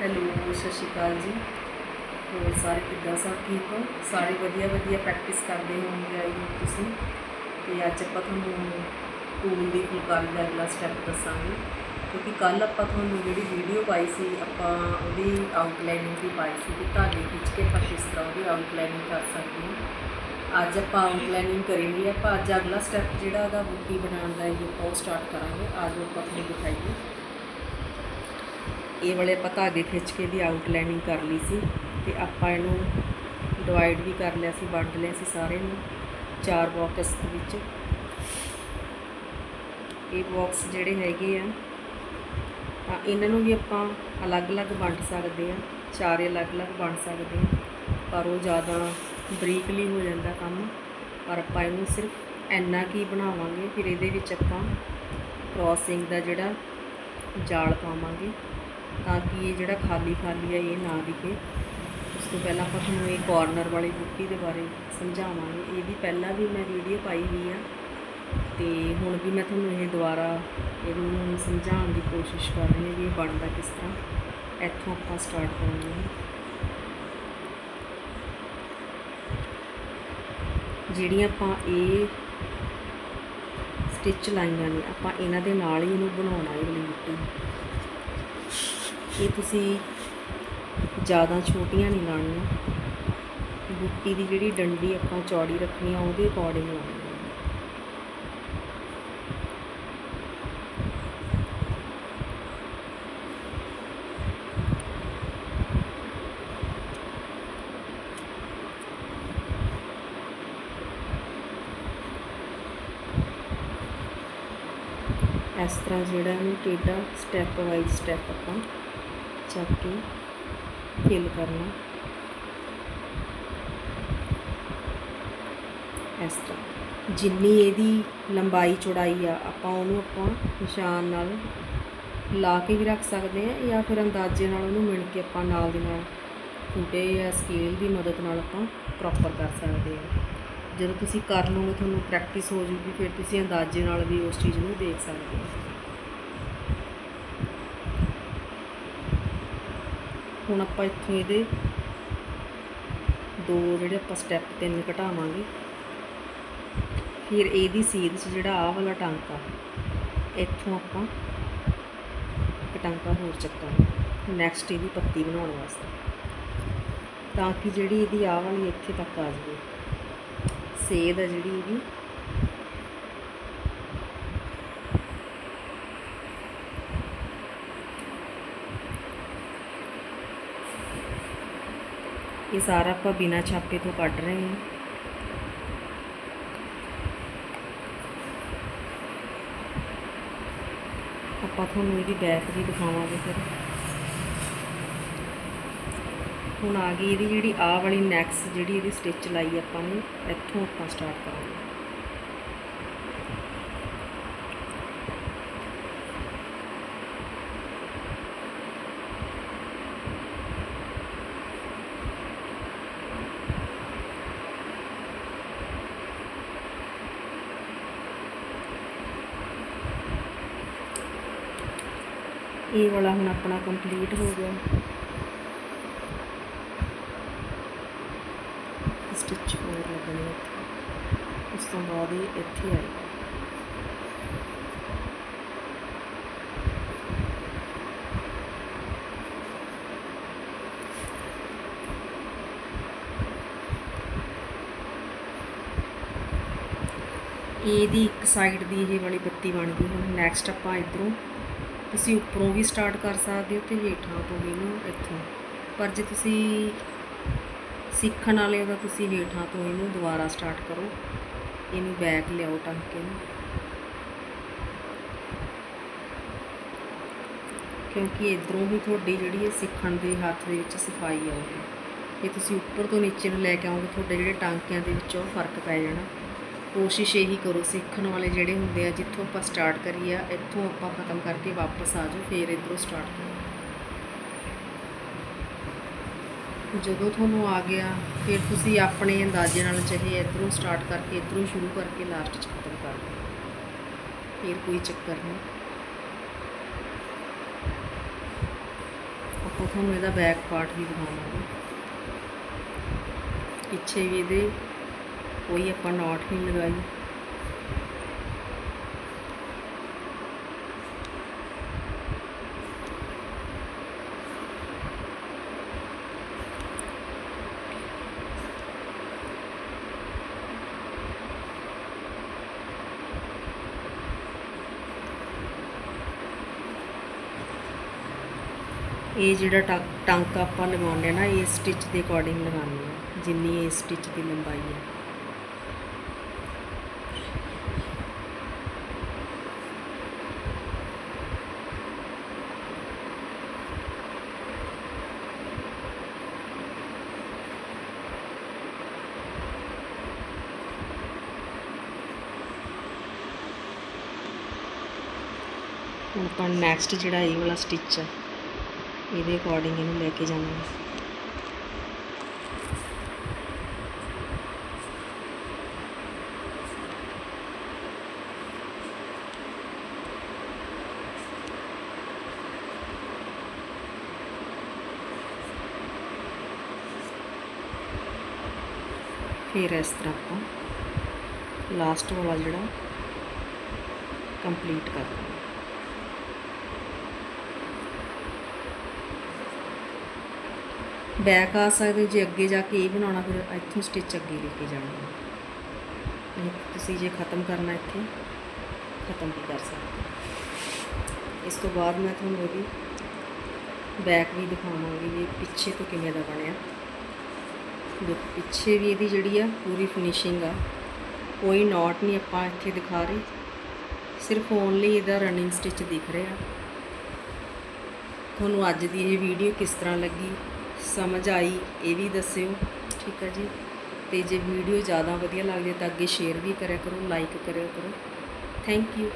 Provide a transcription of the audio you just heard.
Hello, ਸਤਿ ਸ਼੍ਰੀ ਅਕਾਲ ਜੀ। ਹੋਰ ਸਾਰੇ ਕਿੱਦਾਂ ਸਭ ਠੀਕ ਹੋ? ਸਾਰੇ ਵਧੀਆ ਵਧੀਆ ਪ੍ਰੈਕਟਿਸ ਕਰਦੇ ਹੋਣਗੇ ਆਈ ਹੋਪ ਤੁਸੀਂ। ਤੇ ਅੱਜ ਆਪਾਂ ਤੁਹਾਨੂੰ ਟੂਲ ਦੀ ਫੁਲਕਾਰੀ ਦਾ ਅਗਲਾ ਸਟੈਪ ਦੱਸਾਂਗੇ। ਕਿਉਂਕਿ ਕੱਲ ਆਪਾਂ ਤੁਹਾਨੂੰ ਜਿਹੜੀ ਵੀਡੀਓ ਪਾਈ ਸੀ, ਆਪਾਂ ਉਹਦੀ ਆਊਟਲਾਈਨਿੰਗ ਦੀ ਪਾਈ ਸੀ ਕਿ ਧਾਗੇ ਖਿੱਚ ਕੇ ਆਪਾਂ ਕਿਸ ਤਰ੍ਹਾਂ ਉਹਦੀ ਆਊਟਲਾਈਨਿੰਗ ਕਰ ਸਕਦੇ ਹਾਂ। ਅੱਜ ਆਪਾਂ ਆਊਟਲਾਈਨਿੰਗ ਕਰਾਂਗੇ। ਆਪਾਂ ਅੱਜ ਅਗਲਾ ਸਟੈਪ ਜਿਹੜਾ ਉਹਦਾ ਬੂਟੀ ਬਣਾਉਣ ਦਾ ਇਹ ਆਪਾਂ ਉਹ ਸਟਾਰਟ ਕਰਾਂਗੇ। ਅੱਜ ਆਪਾਂ ਤੁਹਾਨੂੰ ਦਿਖਾਈਏ। ਇਹ ਵਾਲੇ ਆਪਾਂ ਧਾਗੇ ਖਿੱਚ ਕੇ ਦੀ ਆਊਟਲਾਈਨਿੰਗ ਕਰ ਲਈ ਸੀ ਤੇ ਆਪਾਂ ਇਹਨੂੰ ਡਿਵਾਈਡ ਵੀ ਕਰ ਲਿਆ ਸੀ, ਵੰਡ ਲਿਆ ਸੀ ਸਾਰੇ ਨੂੰ, ਚਾਰ ਬਾਕਸ ਦੇ ਵਿੱਚ। ਇਹ ਬਾਕਸ ਜਿਹੜੇ ਹੈਗੇ ਆ, ਤਾਂ ਇਹਨਾਂ ਨੂੰ ਵੀ ਆਪਾਂ ਅਲੱਗ-ਅਲੱਗ ਵੰਡ ਸਕਦੇ ਆ, ਚਾਰੇ ਅਲੱਗ-ਅਲੱਗ ਵੰਡ ਸਕਦੇ ਆ, ਪਰ ਉਹ ਜ਼ਿਆਦਾ ਬਰੀਕਲੀ ਹੋ ਜਾਂਦਾ ਕੰਮ। ਪਰ ਆਪਾਂ ਇਹਨੂੰ ਸਿਰਫ ਇੰਨਾ ਕੀ ਬਣਾਵਾਂਗੇ, ਫਿਰ ਇਹਦੇ ਵਿੱਚ ਆਪਾਂ ਕ੍ਰੋਸਿੰਗ ਦਾ ਜਿਹੜਾ ਜਾਲ ਪਾਵਾਂਗੇ। ਤਾਂ ਕਿ ਇਹ ਜਿਹੜਾ ਖਾਲੀ ਖਾਲੀ ਹੈ, ਇਹ ਨਾ ਦਿਖੇ। ਉਸ ਤੋਂ ਪਹਿਲਾਂ ਆਪਾਂ ਤੁਹਾਨੂੰ ਇਹ ਕਾਰਨਰ ਵਾਲੀ ਬੁੱਟੀ ਦੇ ਬਾਰੇ ਸਮਝਾਵਾਂਗੇ। ਇਹਦੀ ਪਹਿਲਾਂ ਵੀ ਮੈਂ ਵੀਡੀਓ ਪਾਈ ਹੋਈ ਆ। ਤੇ ਹੁਣ ਵੀ ਮੈਂ ਤੁਹਾਨੂੰ ਇਹ ਦੁਬਾਰਾ ਇਹਨੂੰ ਸਮਝਾਉਣ ਦੀ ਕੋਸ਼ਿਸ਼ ਕਰ ਰਹੀ ਹਾਂ ਵੀ ਇਹ ਬਣਦਾ ਕਿਸ ਤਰ੍ਹਾਂ। ਇੱਥੋਂ ਆਪਾਂ ਸਟਾਰਟ ਕਰਾਂਗੇ। ਜਿਹੜੀਆਂ ਆਪਾਂ ਇਹ ਸਟਿਚ ਲਾਈਆਂ ਨੇ, ਆਪਾਂ ਇਹਨਾਂ ਦੇ ਨਾਲ ਹੀ ਇਹਨੂੰ ਬਣਾਉਣਾ ਹੈ ਵਾਲੀ ਬੁੱਟੀ। ਇਹ ਤੁਸੀਂ ਜ਼ਿਆਦਾ ਛੋਟੀਆਂ ਨਹੀਂ ਲਾਣੀਆਂ ਬੁੱਟੀ ਦੀ ਜਿਹੜੀ ਡੰਡੀ ਆਪਾਂ ਚੌੜੀ ਰੱਖਣੀ ਆ, ਉਹਦੇ ਅਕੋਰਡਿੰਗ ਲਾਉਣੀ ਇਸ ਤਰ੍ਹਾਂ ਜਿਹੜਾ ਇਹਨੂੰ ਟੇਡਾ ਸਟੈਪ ਵਾਈਜ਼ ਸਟੈਪ ਆਪਾਂ ਚੱਕ ਕੇ ਫਿਲ ਕਰਨਾ। ਇਸ ਤਰ੍ਹਾਂ। ਜਿੰਨੀ ਇਹਦੀ ਲੰਬਾਈ ਚੌੜਾਈ ਆ, ਆਪਾਂ ਉਹਨੂੰ ਆਪਾਂ ਨਿਸ਼ਾਨ ਨਾਲ ਲਾ ਕੇ ਵੀ ਰੱਖ ਸਕਦੇ ਆ ਜਾਂ ਫਿਰ ਅੰਦਾਜ਼ੇ ਨਾਲ ਉਹਨੂੰ ਮਿਣ ਕੇ ਆਪਾਂ ਨਾਲ ਦੀ ਨਾਲ ਟੂਟੇ ਜਾਂ ਸਕੇਲ ਦੀ ਮਦਦ ਨਾਲ ਆਪਾਂ ਪ੍ਰੋਪਰ ਕਰ ਸਕਦੇ ਆ ਜਦੋਂ ਤੁਸੀਂ ਕਰ ਲਓਗੇ, ਤੁਹਾਨੂੰ ਪ੍ਰੈਕਟਿਸ ਹੋ ਜੂਗੀ, ਫਿਰ ਤੁਸੀਂ ਅੰਦਾਜ਼ੇ ਨਾਲ ਵੀ ਉਸ ਚੀਜ਼ ਨੂੰ ਦੇਖ ਸਕਦੇ ਹੋ। ਹੁਣ ਆਪਾਂ ਇੱਥੋਂ ਇਹਦੇ ਦੋ ਜਿਹੜੇ ਆਪਾਂ ਸਟੈਪ ਤਿੰਨ ਘਟਾਵਾਂਗੇ। ਫਿਰ ਇਹਦੀ ਸੀਧ 'ਚ ਜਿਹੜਾ ਆਹ ਵਾਲਾ ਟਾਂਕਾ, ਇੱਥੋਂ ਆਪਾਂ ਇੱਕ ਟਾਂਕਾ ਹੋਰ ਚੱਕਾਂਗੇ। ਨੈਕਸਟ ਇਹਦੀ ਪੱਤੀ ਬਣਾਉਣ ਵਾਸਤੇ। ਤਾਂ ਕਿ ਜਿਹੜੀ ਇਹਦੀ ਆਹ ਵਾਲੀ ਇੱਥੇ ਤੱਕ ਆ ਜਾਵੇ। ਸੇਧ ਆ ਜਿਹੜੀ ਇਹਦੀ। ਇਹ ਸਾਰਾ ਆਪਾਂ ਬਿਨਾ ਛਾਪੇ ਤੋਂ ਕੱਢ ਰਹੇ ਹਾਂ। ਆਪਾਂ ਤੁਹਾਨੂੰ ਇਹਦੀ ਬੈਕ ਵੀ ਦਿਖਾਵਾਂਗੇ ਫਿਰ। ਹੁਣ ਆ ਗਈ ਇਹਦੀ ਜਿਹੜੀ ਆਹ ਵਾਲੀ ਨੈਕਸ ਜਿਹੜੀ ਇਹਦੀ ਸਟਿਚ ਲਾਈ ਆਪਾਂ ਨੇ, ਇੱਥੋਂ ਆਪਾਂ ਸਟਾਰਟ ਕਰਾਂਗੇ। ਇਹ ਵਾਲਾ ਹੁਣ ਆਪਣਾ ਕੰਪਲੀਟ ਹੋ ਗਿਆ। ਸਟਿਚ ਹੋਰ ਲੱਗਣੀ ਉਸ ਤੋਂ ਬਾਅਦ ਇਹ ਇੱਥੇ ਆਈ ਇਹਦੀ ਇੱਕ ਸਾਈਡ ਦੀ ਇਹ ਵਾਲੀ ਬੱਤੀ ਬਣ ਗਈ। ਹੁਣ ਨੈਕਸਟ ਆਪਾਂ ਇਧਰੋਂ ਤੁਸੀਂ ਉੱਪਰੋਂ ਵੀ ਸਟਾਰਟ ਕਰ ਸਕਦੇ ਹੋ ਤੇ ਹੇਠਾਂ ਤੋਂ ਵੀ ਇਹਨੂੰ ਇੱਥੋਂ। ਪਰ ਜੇ ਤੁਸੀਂ ਸਿੱਖਣ ਵਾਲੇ ਹੋ ਤਾਂ ਤੁਸੀਂ ਹੇਠਾਂ ਤੋਂ ਇਹਨੂੰ ਦੁਬਾਰਾ ਸਟਾਰਟ ਕਰੋ। ਇਹਨੂੰ ਬੈਕ ਲਿਆਓ ਟਾਂਕੇ ਨੂੰ। ਕਿਉਂਕਿ ਇਧਰੋਂ ਵੀ ਤੁਹਾਡੀ ਜਿਹੜੀ ਹੈ ਸਿੱਖਣ ਦੇ ਹੱਥ ਦੇ ਵਿੱਚ ਸਫ਼ਾਈ ਆਊਗੀ। ਜੇ ਤੁਸੀਂ ਉੱਪਰ ਤੋਂ ਨੀਚੇ ਨੂੰ ਲੈ ਕੇ ਆਓਗੇ, ਤੁਹਾਡੇ ਜਿਹੜੇ ਟਾਂਕਿਆਂ ਦੇ ਵਿੱਚ ਉਹ ਫ਼ਰਕ ਪੈ ਜਾਣਾ। ਕੋਸ਼ਿਸ਼ ਇਹੀ ਕਰੋ ਸਿੱਖਣ ਵਾਲੇ ਜਿਹੜੇ ਹੁੰਦੇ ਆ, ਜਿੱਥੋਂ ਆਪਾਂ ਸਟਾਰਟ ਕਰੀ ਆ ਇੱਥੋਂ ਆਪਾਂ ਖਤਮ ਕਰਕੇ ਵਾਪਸ ਆ ਜਾਓ, ਫਿਰ ਇਧਰੋਂ ਸਟਾਰਟ ਕਰੋ। ਜਦੋਂ ਤੁਹਾਨੂੰ ਆ ਗਿਆ, ਫਿਰ ਤੁਸੀਂ ਆਪਣੇ ਅੰਦਾਜ਼ੇ ਨਾਲ ਚਾਹੇ ਇਧਰੋਂ ਸਟਾਰਟ ਕਰਕੇ, ਇਧਰੋਂ ਸ਼ੁਰੂ ਕਰਕੇ ਲਾਸਟ 'ਚ ਖਤਮ ਕਰ ਦਿਓ। ਫਿਰ ਕੋਈ ਚੱਕਰ ਨਹੀਂ। ਆਪਾਂ ਤੁਹਾਨੂੰ ਇਹਦਾ ਬੈਕ ਪਾਰਟ ਵੀ ਦਿਖਾਵਾਂਗੇ। ਪਿੱਛੇ ਵੀ ਇਹਦੇ ਕੋਈ ਆਪਾਂ ਨੋਟ ਨਹੀਂ ਲਗਾਈ। ਇਹ ਜਿਹੜਾ ਟਾਂਕਾ ਆਪਾਂ ਲਗਾਉਂਦੇ ਆ ਨਾ, ਇਹ ਸਟਿਚ ਦੇ ਅਕੋਰਡਿੰਗ ਲਗਾਉਂਦੇ ਆ, ਜਿੰਨੀ ਇਹ ਸਟਿਚ ਦੀ ਲੰਬਾਈ ਹੈ। ਹੁਣ ਆਪਾਂ ਨੈਕਸਟ ਜਿਹੜਾ ਇਹ ਵਾਲਾ ਸਟਿਚ ਆ, ਇਹਦੇ ਅਕੋਰਡਿੰਗ ਇਹਨੂੰ ਲੈ ਕੇ ਜਾਣਾ ਹੈ। ਫਿਰ ਇਸ ਤਰ੍ਹਾਂ ਆਪਾਂ ਲਾਸਟ ਵਾਲਾ ਜਿਹੜਾ ਕੰਪਲੀਟ ਕਰ ਦਿੰਦੇ ਹਾਂ ਬੈਕ ਆ ਸਕਦੇ, ਜੇ ਅੱਗੇ ਜਾ ਕੇ ਇਹ ਬਣਾਉਣਾ, ਫਿਰ ਇੱਥੋਂ ਸਟਿਚ ਅੱਗੇ ਲੈ ਕੇ ਜਾਣਾ। ਹੈ। ਤੁਸੀਂ ਜੇ ਖਤਮ ਕਰਨਾ ਇੱਥੇ, ਖਤਮ ਵੀ ਕਰ ਸਕਦੇ ਇਸ ਤੋਂ ਬਾਅਦ ਮੈਂ ਤੁਹਾਨੂੰ ਇਹਦੀ ਬੈਕ ਵੀ ਦਿਖਾਵਾਂਗੀ ਵੀ ਇਹ ਪਿੱਛੇ ਤੋਂ ਕਿਵੇਂ ਦਾ ਬਣਿਆ। ਦੇਖੋ, ਪਿੱਛੇ ਵੀ ਇਹਦੀ ਜਿਹੜੀ ਆ, ਪੂਰੀ ਫਿਨਿਸ਼ਿੰਗ ਆ। ਕੋਈ ਨੋਟ ਨਹੀਂ ਆਪਾਂ ਇੱਥੇ ਦਿਖਾ ਰਹੇ। ਸਿਰਫ ਓਨਲੀ ਇਹਦਾ ਰਨਿੰਗ ਸਟਿਚ ਦਿਖ ਰਿਹਾ। ਤੁਹਾਨੂੰ ਅੱਜ ਦੀ ਇਹ ਵੀਡੀਓ ਕਿਸ ਤਰ੍ਹਾਂ ਲੱਗੀ? ਸਮਝ ਆਈ, ਇਹ ਵੀ ਦੱਸਿਓ। ਠੀਕ ਹੈ ਜੀ। ਤੇ ਜੇ ਵੀਡੀਓ ਜ਼ਿਆਦਾ ਵਧੀਆ ਲੱਗਦੀ ਹੈ ਤਾਂ ਅੱਗੇ ਸ਼ੇਅਰ ਵੀ ਕਰਿਆ ਕਰੋ ਲਾਈਕ ਕਰਿਆ ਕਰੋ। Thank you